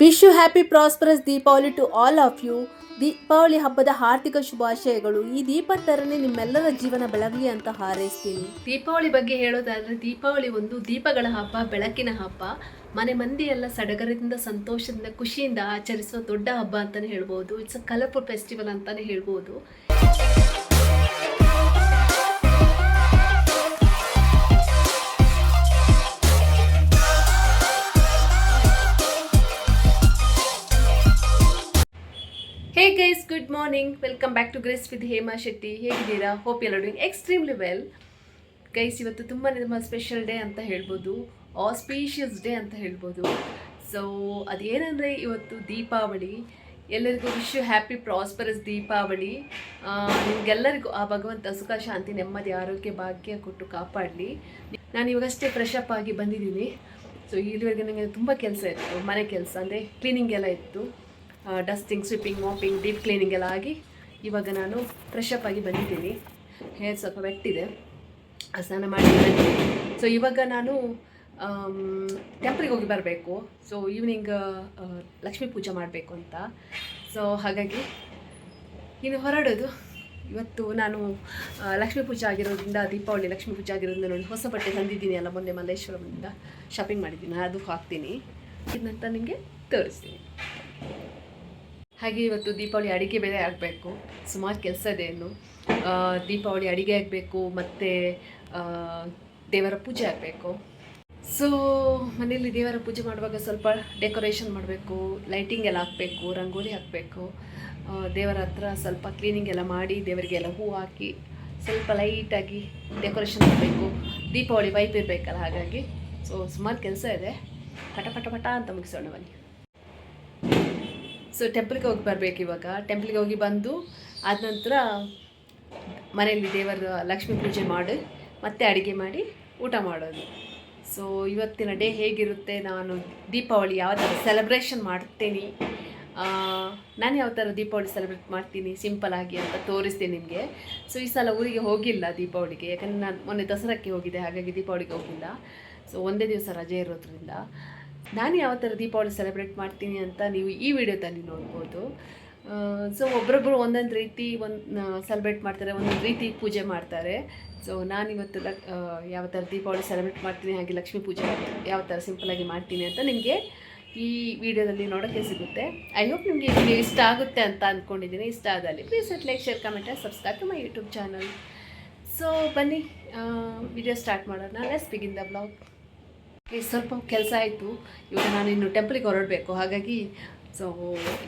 Wish you happy prosperous Deepavali to all of you. Deepavali ಹಬ್ಬದ ಹಾರ್ದಿಕ ಶುಭಾಶಯಗಳು. ಈ ದೀಪ ತರನೇ ನಿಮ್ಮೆಲ್ಲರ ಜೀವನ ಬೆಳಗಲಿ ಅಂತ ಹಾರೈಸ್ತೀನಿ. ದೀಪಾವಳಿ ಬಗ್ಗೆ ಹೇಳೋದಾದ್ರೆ, ದೀಪಾವಳಿ ಒಂದು ದೀಪಗಳ ಹಬ್ಬ, ಬೆಳಕಿನ ಹಬ್ಬ. ಮನೆ ಮಂದಿ ಎಲ್ಲ ಸಡಗರದಿಂದ, ಸಂತೋಷದಿಂದ, ಖುಷಿಯಿಂದ ಆಚರಿಸುವ ದೊಡ್ಡ ಹಬ್ಬ ಅಂತಾನೆ ಹೇಳ್ಬೋದು. ಇಟ್ಸ್ ಅ ಕಲರ್ಫುಲ್ ಫೆಸ್ಟಿವಲ್ ಅಂತಾನೆ ಹೇಳ್ಬೋದು. Hey guys good morning welcome back to grace with Hema Shetty ಹೇಗಿದ್ದೀರಾ? ಹೋಪ್ ಎಲ್ಲ ಡೂಯಿಂಗ್ ಎಕ್ಸ್ಟ್ರೀಮ್ಲಿ ವೆಲ್ ಗೈಸ್ ಇವತ್ತು ತುಂಬ ನಿಮ್ಮ ಸ್ಪೆಷಲ್ ಡೇ ಅಂತ ಹೇಳ್ಬೋದು. ಆಸ್ಪೀಷಿಯಸ್ ಡೇ ಅಂತ ಹೇಳ್ಬೋದು. ಸೊ ಅದೇನೆಂದರೆ ಇವತ್ತು ದೀಪಾವಳಿ. ಎಲ್ಲರಿಗೂ ವಿಶ್ ಹ್ಯಾಪಿ ಪ್ರಾಸ್ಪರಸ್ ದೀಪಾವಳಿ. ನಿಮ್ಗೆಲ್ಲರಿಗೂ ಆ ಭಗವಂತ ಸುಖ, ಶಾಂತಿ, ನೆಮ್ಮದಿ, ಆರೋಗ್ಯ, ಭಾಗ್ಯ ಕೊಟ್ಟು ಕಾಪಾಡಲಿ. ನಾನು ಇವಾಗಷ್ಟೇ ಫ್ರೆಶ್ ಅಪ್ ಆಗಿ ಬಂದಿದ್ದೀನಿ. ಸೊ ಇಲ್ಲಿವರೆಗೆ ನನಗೆ ತುಂಬ ಕೆಲಸ ಇತ್ತು, ಮನೆ ಕೆಲಸ, ಅಂದರೆ ಕ್ಲೀನಿಂಗ್ ಎಲ್ಲ ಇತ್ತು. Dusting sweeping mopping deep cleaning ಎಲ್ಲ ಆಗಿ ಇವಾಗ ನಾನು ಫ್ರೆಶ್ ಅಪ್ ಆಗಿ ಬಂದಿದ್ದೀನಿ. ಹೇರ್ ಸ್ವಲ್ಪ ವೆಟ್ಟಿದೆ. ಸ್ನಾನ ಮಾಡಿ ಸೊ ಇವಾಗ ನಾನು ಟೆಂಪಲ್ಗೆ ಹೋಗಿ ಬರಬೇಕು. ಸೊ ಈವ್ನಿಂಗ್ ಲಕ್ಷ್ಮೀ ಪೂಜೆ ಮಾಡಬೇಕು ಅಂತ. ಸೊ ಹಾಗಾಗಿ ಇನ್ನು ಹೊರಡೋದು. ಇವತ್ತು ನಾನು ಲಕ್ಷ್ಮೀ ಪೂಜೆ ಆಗಿರೋದ್ರಿಂದ, ದೀಪಾವಳಿ ಲಕ್ಷ್ಮೀ ಪೂಜೆ ಆಗಿರೋದ್ರಿಂದ ನೋಡಿ ಹೊಸ ಬಟ್ಟೆ ತಂದಿದ್ದೀನಿ ಅಲ್ಲ ಮೊನ್ನೆ ಮಲ್ಲೇಶ್ವರಮಿಂದ ಶಾಪಿಂಗ್ ಮಾಡಿದ್ದೀನಿ. ಅದು ಹಾಕ್ತೀನಿ. ಇದನ್ನಂತ ನಿಮಗೆ ತೋರಿಸ್ತೀನಿ. ಹಾಗೆ ಇವತ್ತು ದೀಪಾವಳಿ ಅಡಿಗೆ ಬೇರೆ ಆಗಬೇಕು. ಸುಮಾರು ಕೆಲಸ ಇದೆ ಇನ್ನು. ದೀಪಾವಳಿ ಅಡಿಗೆ ಆಗಬೇಕು, ಮತ್ತು ದೇವರ ಪೂಜೆ ಆಗಬೇಕು. ಸೊ ಮನೆಯಲ್ಲಿ ದೇವರ ಪೂಜೆ ಮಾಡುವಾಗ ಸ್ವಲ್ಪ ಡೆಕೋರೇಷನ್ ಮಾಡಬೇಕು ಲೈಟಿಂಗ್ ಎಲ್ಲ ಹಾಕಬೇಕು, ರಂಗೋಲಿ ಹಾಕಬೇಕು. ದೇವರ ಹತ್ರ ಸ್ವಲ್ಪ ಕ್ಲೀನಿಂಗ್ ಎಲ್ಲ ಮಾಡಿ, ದೇವರಿಗೆಲ್ಲ ಹೂ ಹಾಕಿ, ಸ್ವಲ್ಪ ಲೈಟಾಗಿ ಡೆಕೋರೇಷನ್ ಮಾಡಬೇಕು. ದೀಪಾವಳಿ ವೈಪ್ ಇರಬೇಕಲ್ಲ ಹಾಗಾಗಿ. ಸೊ ಸುಮಾರು ಕೆಲಸ ಇದೆ. ಪಟ ಪಟ ಪಟ ಅಂತ ಮುಗಿಸೋಣ ಬನ್ನಿ. ಸೊ ಟೆಂಪಲ್ಗೆ ಹೋಗಿ ಬರಬೇಕು ಇವಾಗ. ಟೆಂಪಲ್ಗೆ ಹೋಗಿ ಬಂದು ಆದ ನಂತರ ಮನೆಯಲ್ಲಿ ದೇವರ ಲಕ್ಷ್ಮೀ ಪೂಜೆ ಮಾಡಿ, ಮತ್ತೆ ಅಡುಗೆ ಮಾಡಿ ಊಟ ಮಾಡೋದು. ಸೊ ಇವತ್ತಿನ ಡೇ ಹೇಗಿರುತ್ತೆ? ನಾನು ದೀಪಾವಳಿ ಯಾವ ಥರ ಸೆಲೆಬ್ರೇಷನ್ ಮಾಡ್ತೀನಿ? ನಾನು ಯಾವ ಥರ ದೀಪಾವಳಿ ಸೆಲೆಬ್ರೇಟ್ ಮಾಡ್ತೀನಿ? ಸಿಂಪಲ್ ಆಗಿ ಅಂತ ತೋರಿಸ್ತೀನಿ ನಿಮಗೆ. ಸೊ ಈ ಸಲ ಊರಿಗೆ ಹೋಗಿಲ್ಲ ದೀಪಾವಳಿಗೆ, ಯಾಕಂದರೆ ನಾನು ಮೊನ್ನೆ ದಸರಾಕ್ಕೆ ಹೋಗಿದ್ದೆ, ಹಾಗಾಗಿ ದೀಪಾವಳಿಗೆ ಹೋಗಿಲ್ಲ. ಸೊ ಒಂದೇ ದಿವಸ ರಜೆ ಇರೋದ್ರಿಂದ. ನಾನು ಯಾವ ಥರ ದೀಪಾವಳಿ ಸೆಲೆಬ್ರೇಟ್ ಮಾಡ್ತೀನಿ ಅಂತ ನೀವು ಈ ವಿಡಿಯೋದಲ್ಲಿ ನೋಡ್ಬೋದು. ಸೊ ಒಬ್ರೊಬ್ಬರು ಒಂದೊಂದು ರೀತಿ ಒಂದು ಸೆಲೆಬ್ರೇಟ್ ಮಾಡ್ತಾರೆ ಒಂದೊಂದು ರೀತಿ ಪೂಜೆ ಮಾಡ್ತಾರೆ. ಸೊ ನಾನಿವತ್ತು ಲಕ್ ಆ, ಯಾವ ಥರ ದೀಪಾವಳಿ ಸೆಲೆಬ್ರೇಟ್ ಮಾಡ್ತೀನಿ ಹಾಗೆ ಲಕ್ಷ್ಮೀ ಪೂಜೆ ಯಾವ ಥರ ಸಿಂಪಲಾಗಿ ಮಾಡ್ತೀನಿ ಅಂತ ನಿಮಗೆ ಈ ವಿಡಿಯೋದಲ್ಲಿ ನೋಡೋಕ್ಕೆ ಸಿಗುತ್ತೆ. ಐ ಹೋಪ್ ನಿಮಗೆ ಇಷ್ಟ ಆಗುತ್ತೆ ಅಂತ ಅಂದ್ಕೊಂಡಿದ್ದೀನಿ ಇಷ್ಟ ಆದಲ್ಲಿ please hit like share comment subscribe to my YouTube channel so ಬನ್ನಿ ವಿಡಿಯೋ ಸ್ಟಾರ್ಟ್ ಮಾಡೋಣ. ಲೆಸ್ ಬಿಗಿನ್ ದ ಬ್ಲಾಗ್ ಸ್ವಲ್ಪ ಕೆಲಸ ಆಯಿತು. ಇವಾಗ ನಾನು ಇನ್ನು ಟೆಂಪಲಿಗೆ ಹೊರಡಬೇಕು. ಹಾಗಾಗಿ ಸೊ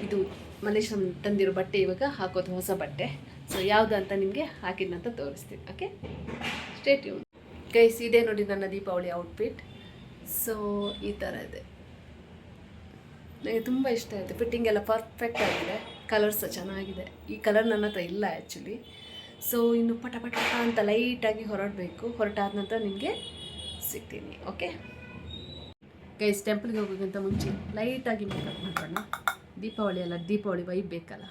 ಇದು ಮಲೇಶನ್ ತಂದಿರೋ ಬಟ್ಟೆ ಇವಾಗ ಹಾಕೋದು, ಹೊಸ ಬಟ್ಟೆ. ಸೊ ಯಾವುದು ಅಂತ ನಿಮಗೆ ಹಾಕಿದ್ನಂತ ತೋರಿಸ್ತೀನಿ ಓಕೆ ಸ್ಟೇಟ್ ಯು ಗೈಸ್ ಇದೆ ನೋಡಿ ನನ್ನ ದೀಪಾವಳಿ ಔಟ್ಫಿಟ್ ಸೊ ಈ ಥರ ಇದೆ. ನನಗೆ ತುಂಬ ಇಷ್ಟ ಆಯಿತು. ಫಿಟ್ಟಿಂಗ್ ಎಲ್ಲ ಪರ್ಫೆಕ್ಟ್ ಆಗಿದೆ. ಕಲರ್ಸ್ ಚೆನ್ನಾಗಿದೆ. ಈ ಕಲರ್ ನನ್ನ ಹತ್ರ ಇಲ್ಲ ಆ್ಯಕ್ಚುಲಿ ಸೊ ಇನ್ನು ಪಟ ಪಟ ಪಟ ಅಂತ ಲೈಟಾಗಿ ಹೊರಡಬೇಕು. ಹೊರಟಾದ ನಂತರ ನಿಮಗೆ ಸಿಗ್ತೀನಿ ಓಕೆ ಗೈಸ್ ಟೆಂಪಲ್ಗೆ ಹೋಗೋಕ್ಕಿಂತ ಮುಂಚೆ ಲೈಟಾಗಿ ಮೇಕಪ್ ಮಾಡೋಣ ದೀಪಾವಳಿ ಅಲ್ಲ, ದೀಪಾವಳಿ ವೈಬ್ ಬೇಕಲ್ಲ.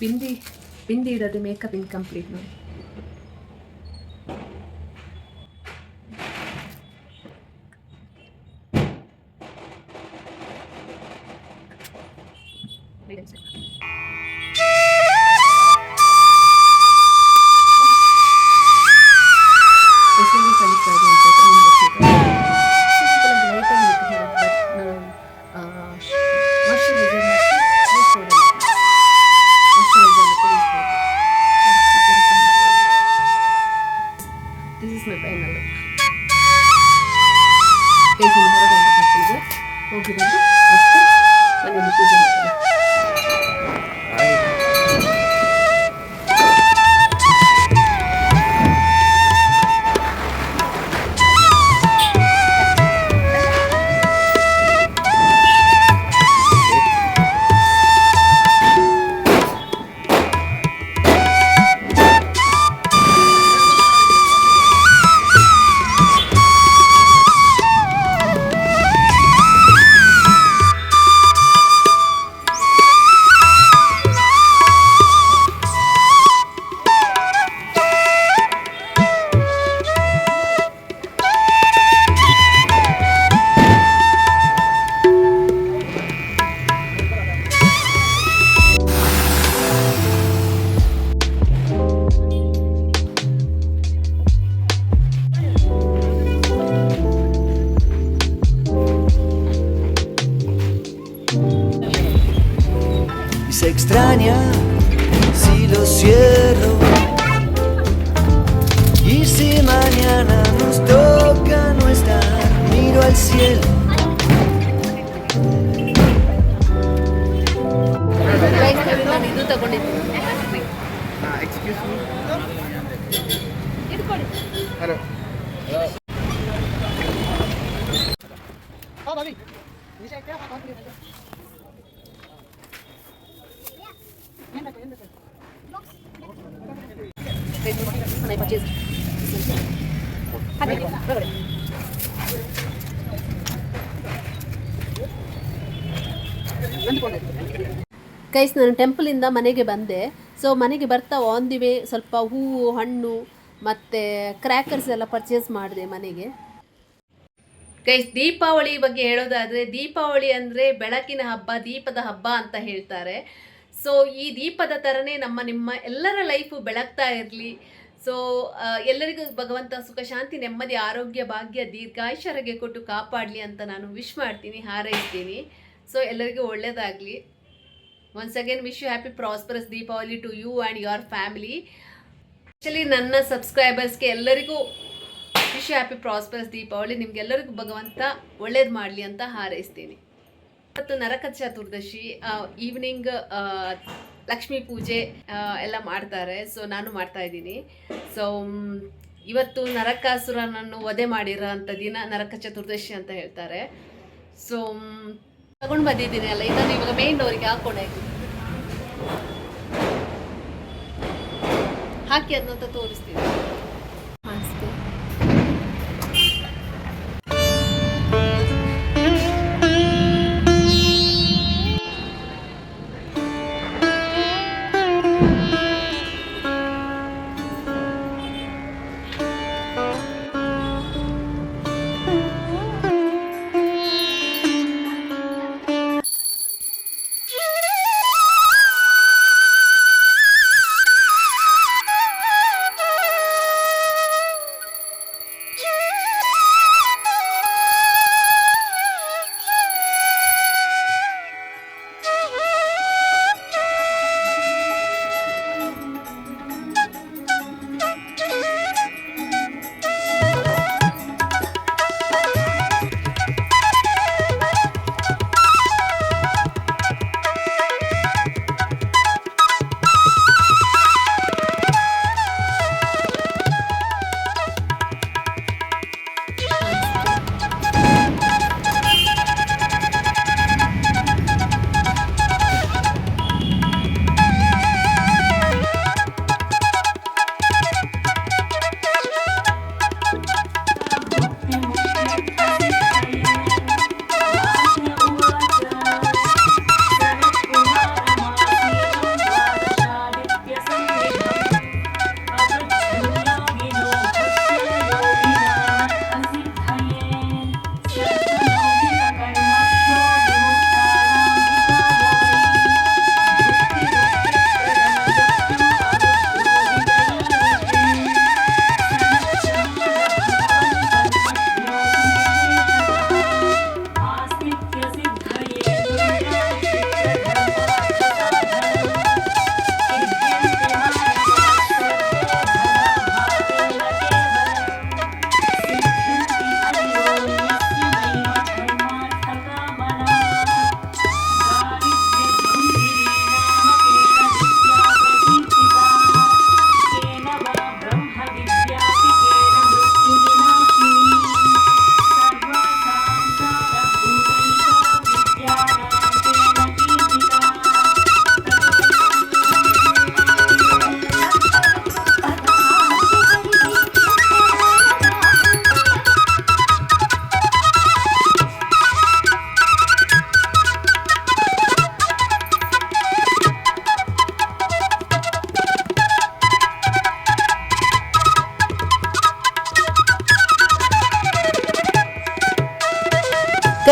ಬಿಂದಿ ಬಿಂದಿ ಇಡೋದು ಮೇಕಪ್ ಇನ್ಕಂಪ್ಲೀಟ್ ನೋಡಿ. dengerin deh sekarang. Mau bilang tuh, masker, kan ada tujuan. Extraña si lo cierro. Y si mañana nos toca no estar, miro al cielo. ನಾನು ಗೈಸ್ ನಾನು ಟೆಂಪಲಿಂದ ಮನೆಗೆ ಬಂದೆ. ಸೊ ಮನೆಗೆ ಬರ್ತಾ ಆನ್ ದಿ ವೇ ಸ್ವಲ್ಪ ಹೂವು ಹಣ್ಣು ಮತ್ತು ಕ್ರ್ಯಾಕರ್ಸ್ ಎಲ್ಲ ಪರ್ಚೇಸ್ ಮಾಡಿದೆ ಮನೆಗೆ. ಗೈಸ್ ದೀಪಾವಳಿ ಬಗ್ಗೆ ಹೇಳೋದಾದರೆ, ದೀಪಾವಳಿ ಅಂದರೆ ಬೆಳಕಿನ ಹಬ್ಬ, ದೀಪದ ಹಬ್ಬ ಅಂತ ಹೇಳ್ತಾರೆ. ಸೊ ಈ ದೀಪದ ಥರನೇ ನಮ್ಮ, ನಿಮ್ಮ ಎಲ್ಲರ ಲೈಫು ಬೆಳಗ್ತಾ ಇರಲಿ. ಸೊ ಎಲ್ಲರಿಗೂ ಭಗವಂತ ಸುಖ, ಶಾಂತಿ, ನೆಮ್ಮದಿ, ಆರೋಗ್ಯ, ಭಾಗ್ಯ, ದೀರ್ಘಾಯುಷ್ಯರಿಗೆ ಕೊಟ್ಟು ಕಾಪಾಡಲಿ ಅಂತ ನಾನು ವಿಶ್ ಮಾಡ್ತೀನಿ, ಹಾರೈಸ್ತೀನಿ. ಸೊ ಎಲ್ಲರಿಗೂ ಒಳ್ಳೆಯದಾಗಲಿ once again wish you happy prosperous Deepavali to you and your family actually ನನ್ನ ಸಬ್ಸ್ಕ್ರೈಬರ್ಸ್ಗೆ ಎಲ್ಲರಿಗೂ ವಿಶ್ ಹ್ಯಾಪಿ ಪ್ರಾಸ್ಪರಸ್ ದೀಪಾವಳಿ ನಿಮ್ಗೆಲ್ಲರಿಗೂ ಭಗವಂತ ಒಳ್ಳೇದು ಮಾಡಲಿ ಅಂತ ಹಾರೈಸ್ತೀನಿ. ಮತ್ತು ನರಕ ಚತುರ್ದಶಿ ಈವ್ನಿಂಗ್ ಲಕ್ಷ್ಮೀ ಪೂಜೆ ಎಲ್ಲ ಮಾಡ್ತಾರೆ. ಸೊ ನಾನು ಮಾಡ್ತಾ ಇದ್ದೀನಿ. ಸೊ ಇವತ್ತು ನರಕಾಸುರನನ್ನು ವಧೆ ಮಾಡಿರೋ ಅಂಥ ದಿನ ನರಕ ಚತುರ್ದಶಿ ಅಂತ ಹೇಳ್ತಾರೆ. ಸೊ ತಗೊಂಡು ಬಂದಿದ್ದೀನಿ ಅಲ್ಲ ಇದನ್ನು ಇವಾಗ ಮೇನ್ ಡೋರಿಗೆ ಹಾಕೊಂಡೆ ಹಾಕಿ ಅದನ್ನಂತ ತೋರಿಸ್ತೀನಿ.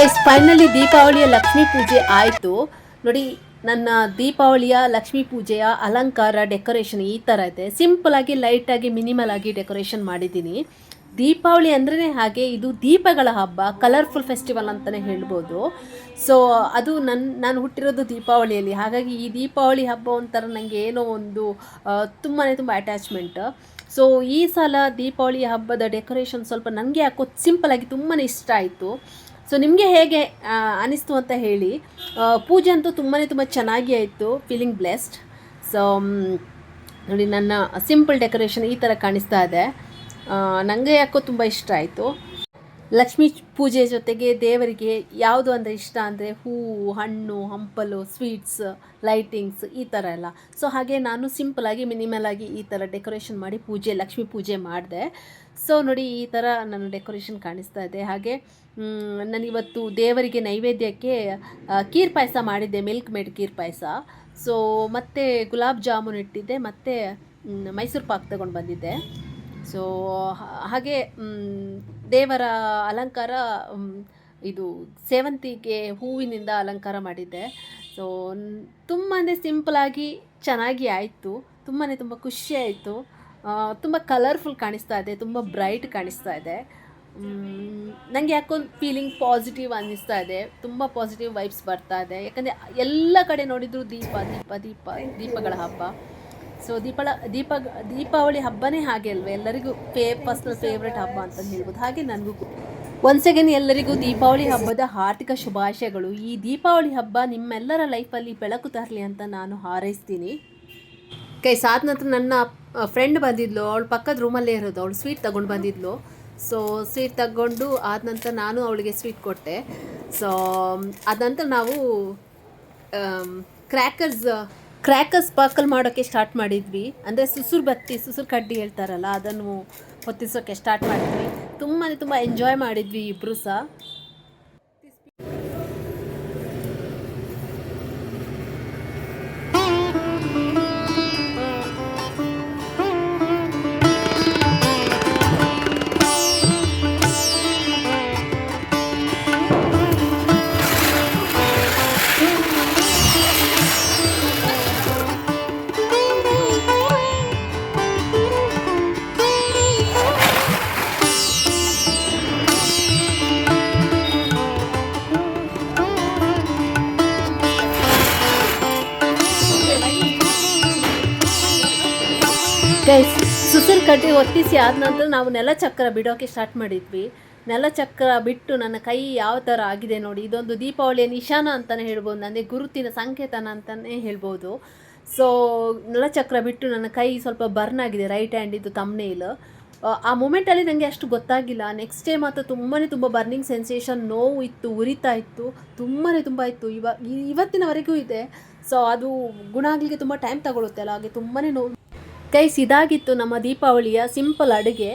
ಗೈಸ್ ಫೈನಲಿ ದೀಪಾವಳಿಯ ಲಕ್ಷ್ಮೀ ಪೂಜೆ ಆಯಿತು. ನೋಡಿ, ನನ್ನ ದೀಪಾವಳಿಯ ಲಕ್ಷ್ಮೀ ಪೂಜೆಯ ಅಲಂಕಾರ ಡೆಕೋರೇಷನ್ ಈ ಥರ ಇದೆ. ಸಿಂಪಲ್ ಆಗಿ ಲೈಟಾಗಿ ಮಿನಿಮಲ್ ಆಗಿ ಡೆಕೋರೇಷನ್ ಮಾಡಿದ್ದೀನಿ. ದೀಪಾವಳಿ ಅಂದ್ರೇ ಹಾಗೆ, ಇದು ದೀಪಗಳ ಹಬ್ಬ ಕಲರ್ಫುಲ್ ಫೆಸ್ಟಿವಲ್ ಅಂತಲೇ ಹೇಳ್ಬೋದು. ಸೊ ಅದು ನನ್ನ ನಾನು ಹುಟ್ಟಿರೋದು ದೀಪಾವಳಿಯಲ್ಲಿ. ಹಾಗಾಗಿ ಈ ದೀಪಾವಳಿ ಹಬ್ಬ ಒಂಥರ ನನಗೆ ಏನೋ ಒಂದು ತುಂಬಾ ತುಂಬ ಅಟ್ಯಾಚ್ಮೆಂಟ್ ಸೊ ಈ ಸಲ ದೀಪಾವಳಿ ಹಬ್ಬದ ಡೆಕೋರೇಷನ್ ಸ್ವಲ್ಪ ನನಗೆ ಯಾಕೋ ಆಗಿ ತುಂಬಾ ಇಷ್ಟ ಆಯಿತು. ಸೊ ನಿಮಗೆ ಹೇಗೆ ಅನಿಸ್ತು ಅಂತ ಹೇಳಿ ಪೂಜೆ ಅಂತೂ ತುಂಬಾ ತುಂಬ ಚೆನ್ನಾಗಿ ಆಯಿತು ಫೀಲಿಂಗ್ ಬ್ಲೆಸ್ಡ್ ಸೊ ನೋಡಿ, ನನ್ನ ಸಿಂಪಲ್ ಡೆಕೋರೇಷನ್ ಈ ಥರ ಕಾಣಿಸ್ತಾ ಇದೆ. ನನಗೆ ಯಾಕೋ ತುಂಬ ಇಷ್ಟ ಆಯಿತು. ಲಕ್ಷ್ಮೀ ಪೂಜೆ ಜೊತೆಗೆ ದೇವರಿಗೆ ಯಾವುದು ಅಂದರೆ ಇಷ್ಟ ಅಂದರೆ ಹೂವು, ಹಣ್ಣು, ಹಂಪಲು ಸ್ವೀಟ್ಸ್ ಲೈಟಿಂಗ್ಸ್ ಈ ಥರ ಎಲ್ಲ. ಸೊ ಹಾಗೆ ನಾನು ಸಿಂಪಲಾಗಿ ಮಿನಿಮಲ್ ಆಗಿ ಈ ಥರ ಡೆಕೋರೇಷನ್ ಮಾಡಿ ಪೂಜೆ, ಲಕ್ಷ್ಮೀ ಪೂಜೆ ಮಾಡಿದೆ. ಸೊ ನೋಡಿ, ಈ ಥರ ನನ್ನ ಡೆಕೋರೇಷನ್ ಕಾಣಿಸ್ತಾ ಇದೆ. ಹಾಗೆ ನಾನಿವತ್ತು ದೇವರಿಗೆ ನೈವೇದ್ಯಕ್ಕೆ ಕೀರ್ ಪಾಯಸ ಮಾಡಿದ್ದೆ ಮಿಲ್ಕ್ ಮೇಡ್ ಕೀರ್ ಪಾಯಸ. ಸೊ ಮತ್ತು ಗುಲಾಬ್ ಜಾಮೂನ್ ಇಟ್ಟಿದ್ದೆ, ಮತ್ತು ಮೈಸೂರು ಪಾಕ್ ತಗೊಂಡು ಬಂದಿದ್ದೆ. ಸೊ ಹಾಗೆ ದೇವರ ಅಲಂಕಾರ ಇದು ಸೇವಂತಿಗೆ ಹೂವಿನಿಂದ ಅಲಂಕಾರ ಮಾಡಿದ್ದೆ. ಸೊ ತುಂಬಾ ಸಿಂಪಲಾಗಿ ಚೆನ್ನಾಗಿ ಆಯಿತು. ತುಂಬಾ ತುಂಬ ಖುಷಿ ಆಯಿತು. ತುಂಬ ಕಲರ್ಫುಲ್ ಕಾಣಿಸ್ತಾ ಇದೆ, ತುಂಬ ಬ್ರೈಟ್ ಕಾಣಿಸ್ತಾ ಇದೆ. ನನಗೆ ಯಾಕೋ ಫೀಲಿಂಗ್ ಪಾಸಿಟಿವ್ ಅನ್ನಿಸ್ತಾ ಇದೆ, ತುಂಬ ಪಾಸಿಟಿವ್ ವೈಬ್ಸ್ ಬರ್ತಾ ಇದೆ. ಯಾಕಂದರೆ ಎಲ್ಲ ಕಡೆ ನೋಡಿದ್ರು ದೀಪ ದೀಪ ದೀಪ, ದೀಪಗಳ ಹಬ್ಬ. ಸೊ ದೀಪಳ, ದೀಪ, ದೀಪಾವಳಿ ಹಬ್ಬನೇ ಹಾಗೆ ಅಲ್ವೇ, ಎಲ್ಲರಿಗೂ ಫೇ ಪರ್ಸ್ನಲ್ ಫೇವ್ರೆಟ್ ಹಬ್ಬ ಅಂತ ಹೇಳ್ಬೋದು. ಹಾಗೆ ನನಗೂ ಒನ್ಸ್ ಅಗೇನ್ ಎಲ್ಲರಿಗೂ ದೀಪಾವಳಿ ಹಬ್ಬದ ಹಾರ್ದಿಕ ಶುಭಾಶಯಗಳು. ಈ ದೀಪಾವಳಿ ಹಬ್ಬ ನಿಮ್ಮೆಲ್ಲರ ಲೈಫಲ್ಲಿ ಬೆಳಕು ತರಲಿ ಅಂತ ನಾನು ಹಾರೈಸ್ತೀನಿ. ಕೈ ಸಾದ ನಂತರ ನನ್ನ ಫ್ರೆಂಡ್ ಬಂದಿದ್ಲು, ಅವಳು ಪಕ್ಕದ ರೂಮಲ್ಲೇ ಇರೋದು, ಅವಳು ಸ್ವೀಟ್ ತಗೊಂಡು ಬಂದಿದ್ಲು. ಸೊ ಸ್ವೀಟ್ ತಗೊಂಡು ಆದ ನಂತರ ನಾನು ಅವಳಿಗೆ ಸ್ವೀಟ್ ಕೊಟ್ಟೆ. ಸೊ ಅದ ನಂತರ ನಾವು ಕ್ರ್ಯಾಕರ್ಸ್ ಕ್ರ್ಯಾಕರ್ಸ್ ಸ್ಪಾರ್ಕಲ್ ಮಾಡೋಕ್ಕೆ ಸ್ಟಾರ್ಟ್ ಮಾಡಿದ್ವಿ. ಅಂದರೆ ಸುಸುರು ಬತ್ತಿ, ಸುಸುರು ಕಡ್ಡಿ ಹೇಳ್ತಾರಲ್ಲ, ಅದನ್ನು ಹೊತ್ತಿಸೋಕ್ಕೆ ಸ್ಟಾರ್ಟ್ ಮಾಡಿದ್ವಿ. ತುಂಬಾ ತುಂಬ ಎಂಜಾಯ್ ಮಾಡಿದ್ವಿ ಇಬ್ಬರು ಸಹ. ಕಡ್ಡಿ ಒತ್ತಿಸಿ ಆದ ನಂತರ ನಾವು ನೆಲಚಕ್ರ ಬಿಡೋಕ್ಕೆ ಸ್ಟಾರ್ಟ್ ಮಾಡಿದ್ವಿ. ನೆಲಚಕ್ರ ಬಿಟ್ಟು ನನ್ನ ಕೈ ಯಾವ ಥರ ಆಗಿದೆ ನೋಡಿ, ಇದೊಂದು ದೀಪಾವಳಿಯ ನಿಶಾನ ಅಂತಲೇ ಹೇಳ್ಬೋದು ನನಗೆ ಗುರುತಿನ ಸಂಕೇತನ ಅಂತಲೇ ಹೇಳ್ಬೋದು. ಸೊ ನೆಲಚಕ್ರ ಬಿಟ್ಟು ನನ್ನ ಕೈ ಸ್ವಲ್ಪ ಬರ್ನ್ ಆಗಿದೆ ರೈಟ್ ಹ್ಯಾಂಡ್ ಇದು ತಮ್ಮನೇಲ್ ಆ ಮೂಮೆಂಟಲ್ಲಿ ನನಗೆ ಅಷ್ಟು ಗೊತ್ತಾಗಿಲ್ಲ. ನೆಕ್ಸ್ಟ್ ಡೇ ಮಾತ್ರ ತುಂಬಾ ತುಂಬ ಬರ್ನಿಂಗ್ ಸೆನ್ಸೇಷನ್ ನೋವು ಇತ್ತು, ಉರಿತಾ ಇತ್ತು ತುಂಬಾ ತುಂಬ ಇತ್ತು. ಇವ ಇ- ಇವತ್ತಿನವರೆಗೂ ಇದೆ. ಸೊ ಅದು ಗುಣ ಆಗಲಿಕ್ಕೆ ತುಂಬ ಟೈಮ್ ತಗೊಳುತ್ತೆ ಅಲ್ಲ, ಹಾಗೆ ತುಂಬಾ ನೋವು. ಗೈಸ್ ಇದಾಗಿತ್ತು ನಮ್ಮ ದೀಪಾವಳಿಯ ಸಿಂಪಲ್ ಅಡುಗೆ.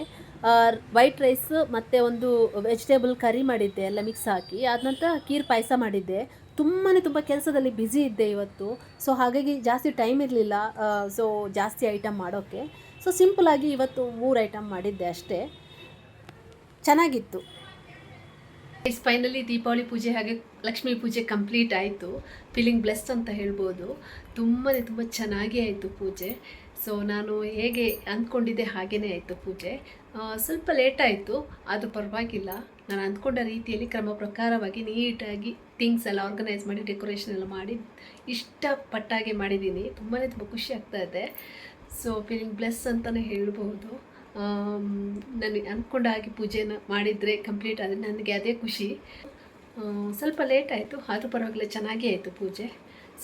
ವೈಟ್ ರೈಸ್ ಮತ್ತು ಒಂದು ವೆಜಿಟೇಬಲ್ ಕರಿ ಮಾಡಿದ್ದೆ, ಎಲ್ಲ ಮಿಕ್ಸ್ ಹಾಕಿ. ಆದ ನಂತರ ಖೀರ್ ಪಾಯಸ ಮಾಡಿದ್ದೆ. ತುಂಬಾ ತುಂಬ ಕೆಲಸದಲ್ಲಿ ಬ್ಯುಸಿ ಇದ್ದೆ ಇವತ್ತು. ಸೊ ಹಾಗಾಗಿ ಜಾಸ್ತಿ ಟೈಮ್ ಇರಲಿಲ್ಲ. ಸೊ ಜಾಸ್ತಿ ಐಟಮ್ ಮಾಡೋಕ್ಕೆ ಸೊ ಸಿಂಪಲಾಗಿ ಇವತ್ತು ಮೂರು ಐಟಮ್ ಮಾಡಿದ್ದೆ ಅಷ್ಟೇ. ಚೆನ್ನಾಗಿತ್ತು. ಫೈನಲಿ ದೀಪಾವಳಿ ಪೂಜೆ ಹಾಗೆ ಲಕ್ಷ್ಮೀ ಪೂಜೆ ಕಂಪ್ಲೀಟ್ ಆಯಿತು. ಫೀಲಿಂಗ್ ಬ್ಲೆಸ್ಡ್ ಅಂತ ಹೇಳ್ಬೋದು. ತುಂಬಾ ತುಂಬ ಚೆನ್ನಾಗಿ ಆಯಿತು ಪೂಜೆ. ಸೊ ನಾನು ಹೇಗೆ ಅಂದ್ಕೊಂಡಿದ್ದೆ ಹಾಗೇ ಆಯಿತು ಪೂಜೆ. ಸ್ವಲ್ಪ ಲೇಟ್ ಆಯಿತು ಅದು ಪರವಾಗಿಲ್ಲ. ನಾನು ಅಂದ್ಕೊಂಡ ರೀತಿಯಲ್ಲಿ ಕ್ರಮ ಪ್ರಕಾರವಾಗಿ ನೀಟಾಗಿ ಥಿಂಗ್ಸ್ ಎಲ್ಲ ಆರ್ಗನೈಸ್ ಮಾಡಿ ಡೆಕೋರೇಷನ್ ಎಲ್ಲ ಮಾಡಿ, ಇಷ್ಟಪಟ್ಟಾಗೆ ಮಾಡಿದ್ದೀನಿ. ತುಂಬಾ ತುಂಬ ಖುಷಿ ಆಗ್ತಾ ಇದೆ. ಸೊ ಫೀಲಿಂಗ್ ಬ್ಲೆಸ್ ಅಂತಲೇ ಹೇಳ್ಬೋದು ನನಗೆ ಅಂದ್ಕೊಂಡ ಹಾಗೆ ಪೂಜೆನ ಮಾಡಿದರೆ ಕಂಪ್ಲೀಟ್ ಆದರೆ ನನಗೆ ಅದೇ ಖುಷಿ. ಸ್ವಲ್ಪ ಲೇಟ್ ಆಯಿತು, ಆದರೂ ಪರವಾಗಿಲ್ಲ, ಚೆನ್ನಾಗೇ ಆಯಿತು ಪೂಜೆ.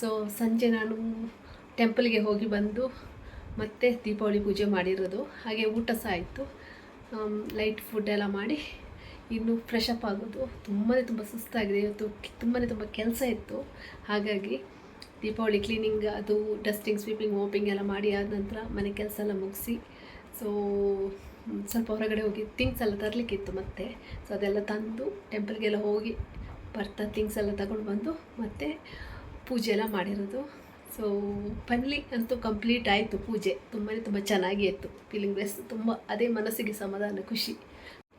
ಸೊ ಸಂಜೆ ನಾನು ಟೆಂಪಲ್ಗೆ ಹೋಗಿ ಬಂದು ಮತ್ತೆ ದೀಪಾವಳಿ ಪೂಜೆ ಮಾಡಿರೋದು. ಹಾಗೆ ಊಟ ಸಹ ಆಯಿತು. ಲೈಟ್ ಫುಡ್ ಎಲ್ಲ ಮಾಡಿ ಇನ್ನು ಫ್ರೆಶ್ ಅಪ್ ಆಗೋದು. ತುಂಬಾ ತುಂಬ ಸುಸ್ತಾಗಿದೆ. ಇವತ್ತು ತುಂಬಾ ತುಂಬ ಕೆಲಸ ಇತ್ತು. ಹಾಗಾಗಿ ದೀಪಾವಳಿ ಕ್ಲೀನಿಂಗ್ ಅದು ಡಸ್ಟಿಂಗ್ ಸ್ವೀಪಿಂಗ್ ಓಪಿಂಗ್ ಎಲ್ಲ ಮಾಡಿ ಆದ ನಂತರ ಮನೆ ಕೆಲಸ ಎಲ್ಲ ಮುಗಿಸಿ ಸೊ ಸ್ವಲ್ಪ ಹೊರಗಡೆ ಹೋಗಿ ಥಿಂಗ್ಸ್ ಎಲ್ಲ ತರಲಿಕ್ಕಿತ್ತು ಮತ್ತೆ. ಸೊ ಅದೆಲ್ಲ ತಂದು ಟೆಂಪಲ್ಗೆಲ್ಲ ಹೋಗಿ ಬರ್ತಾ ಥಿಂಗ್ಸ್ ಎಲ್ಲ ತಗೊಂಡು ಬಂದು ಮತ್ತೆ ಪೂಜೆ ಎಲ್ಲ ಮಾಡಿರೋದು. ಸೊ ಫೈನಲಿ ಅಂತೂ ಕಂಪ್ಲೀಟ್ ಆಯಿತು ಪೂಜೆ. ತುಂಬಾ ತುಂಬ ಚೆನ್ನಾಗಿ ಇತ್ತು. ಫೀಲಿಂಗ್ ಬೆಸ್ಟ್ ತುಂಬ, ಅದೇ ಮನಸ್ಸಿಗೆ ಸಮಾಧಾನ, ಖುಷಿ.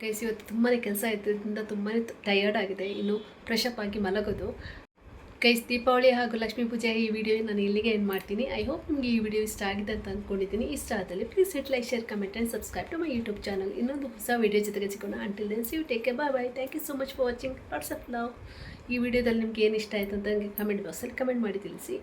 ಕೈಸಿ ಇವತ್ತು ತುಂಬಾ ಕೆಲಸ ಇದ್ದರಿಂದ ತುಂಬಾ ಟಯರ್ಡ್ ಆಗಿದೆ. ಇನ್ನು ಫ್ರೆಶ್ ಅಪ್ ಆಗಿ ಮಲಗೋದು. ಕೈಸ್ ದೀಪಾವಳಿ ಹಾಗೂ ಲಕ್ಷ್ಮೀ ಪೂಜೆ ಈ ವಿಡಿಯೋ ನಾನು ಇಲ್ಲಿಗೆ ಏನು ಮಾಡ್ತೀನಿ. ಐ ಹೋಪ್ ನಿಮಗೆ ಈ ವಿಡಿಯೋ ಇಷ್ಟ ಆಗಿದೆ ಅಂತ ಅಂದ್ಕೊಂಡಿದ್ದೀನಿ ಇಷ್ಟ ಆದಲ್ಲಿ please hit like share comment and subscribe to my YouTube channel ಇನ್ನೊಂದು ಹೊಸ ವಿಡಿಯೋ ಜೊತೆಗೆ ಸಿಗೋಣ. Until then you take bye bye thank you so much for watching of love ಈ ವಿಡಿಯೋದಲ್ಲಿ ನಿಮ್ಗೆ ಏನು ಇಷ್ಟ ಆಯಿತು ಅಂತ ನನಗೆ ಕಮೆಂಟ್ ಬಾಕ್ಸಲ್ಲಿ ಕಮೆಂಟ್ ಮಾಡಿ ತಿಳಿಸಿ.